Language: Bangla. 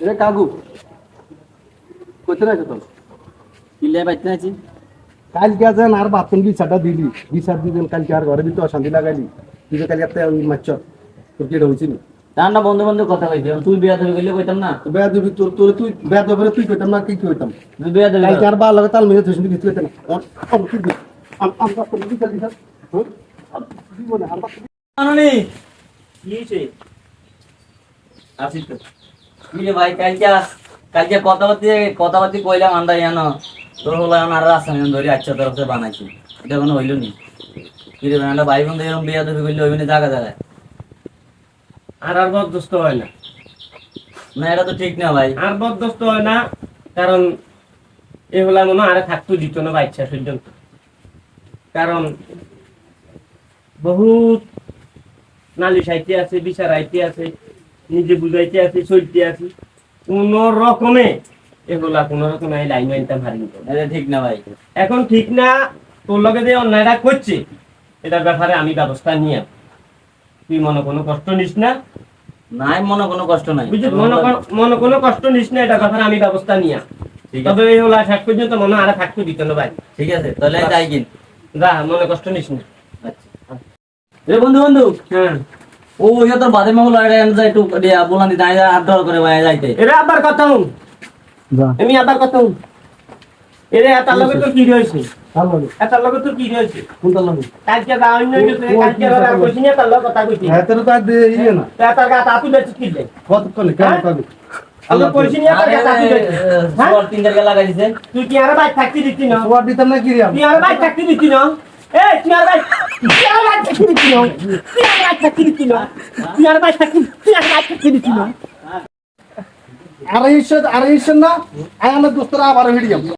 রে কাকু কোথায় আছে তোর কিল্লে বাইতে আছি। কালকে যেন আর বাথরুম বিচারটা দিলি বিচার দিবেন কালকে আর ঘরে দিতে অশান্তি লাগাইলি তুই যে কালকে একটা মাছ তোর কি এটা হয়েছিল তার না বন্ধু বন্ধু কথা কইছি তুই বিয়া দেবে গেলে কইতাম না। তো বেয়া দিবি তোর তোর তুই বেয়া দেবে তুই কইতাম না কি কইতাম? তুই বিয়া দেবে কালকে আর বা লাগে তাল মেয়ে তুই কিছু কইতাম আর কি দি আম আম বাথরুম বিচার দিছ হ্যাঁ? জীবনে আর বাথরুম আননি। কি হইছে ভাই কালকে কালকে কথাবার্তি কথাবার্তি কইলাম জানো? তোর হলো এখন আর রাস্তা নিয়ম ধরে আচ্ছা তরফ থেকে বানাইছি। এটা কোনো হইল নি? কি রে ভাই আমরা ভাই বোন এরকম বিয়া দেবে গেলে হইবে না জায়গা জায়গায়? আর আর হয় না। না এটা তো ঠিক না ভাই। আর হয় না কারণ এগুলা মনে হয় আর থাকতো দিত না বাচ্চা পর্যন্ত কারণ বহুত নালিশ আইতে আছে বিচার আইতে আছে। নিজে বুঝাইতে আছে চলতে আছে। কোন রকমে এগুলা কোন রকমে লাইন এটা ঠিক না ভাই। এখন ঠিক না তোর লগে যে অন্যায়টা করছে এটার ব্যাপারে আমি ব্যবস্থা নিয়ে তুই মনে কোনো কষ্ট নিস না? নাই মনে কোনো কষ্ট নাই। মনে কোনো কষ্ট নিস না এটা ব্যাপারে আমি ব্যবস্থা নিয়ে তবে এই হলো শেষ পর্যন্ত মনে আর থাকতে দিত না ভাই। ঠিক আছে তাহলে তাই কিন যা মনে কষ্ট নিস না। আচ্ছা। বন্ধু বন্ধু। হ্যাঁ। ও ইয়া তোর বাদে মহল এটা এনে যায় একটু দিয়া বলান দিতে আই হাত ধর করে ভাই যাইতে এরা আবার কথা যা। আমি আবার কথা হুন এরে এটার লগে তোর কি রয়েছে ভালো লগে তোর কি রয়েছে কোনটা লাগে কালকে যা অন্য গেছে কালকে আর আর কইছি না তার লগে কথা কইছি তো আর দিয়ে না। তা গা তাতু বেঁচে কি দে। কতক্ষণে কেন? আল্লাহ কইছি না তার গা তাতু বেঁচে হ্যাঁ? তিন জায়গা লাগাই দিছে। তুই কি আর বাইক থাকতে দিতি না? সোয়ার দিতাম না কি রে তুই আর বাইক থাকতে দিতি না? এই তুই আর বাইক তুই আর বাইক থাকতে দিতি না তুই আর বাইক থাকতে দিতি না তুই আর বাইক থাকতে তুই আর বাইক থাকতে দিতি না আড়াইশো আড়াইশো না আয় দোস্তরা আবার হিড়িয়াম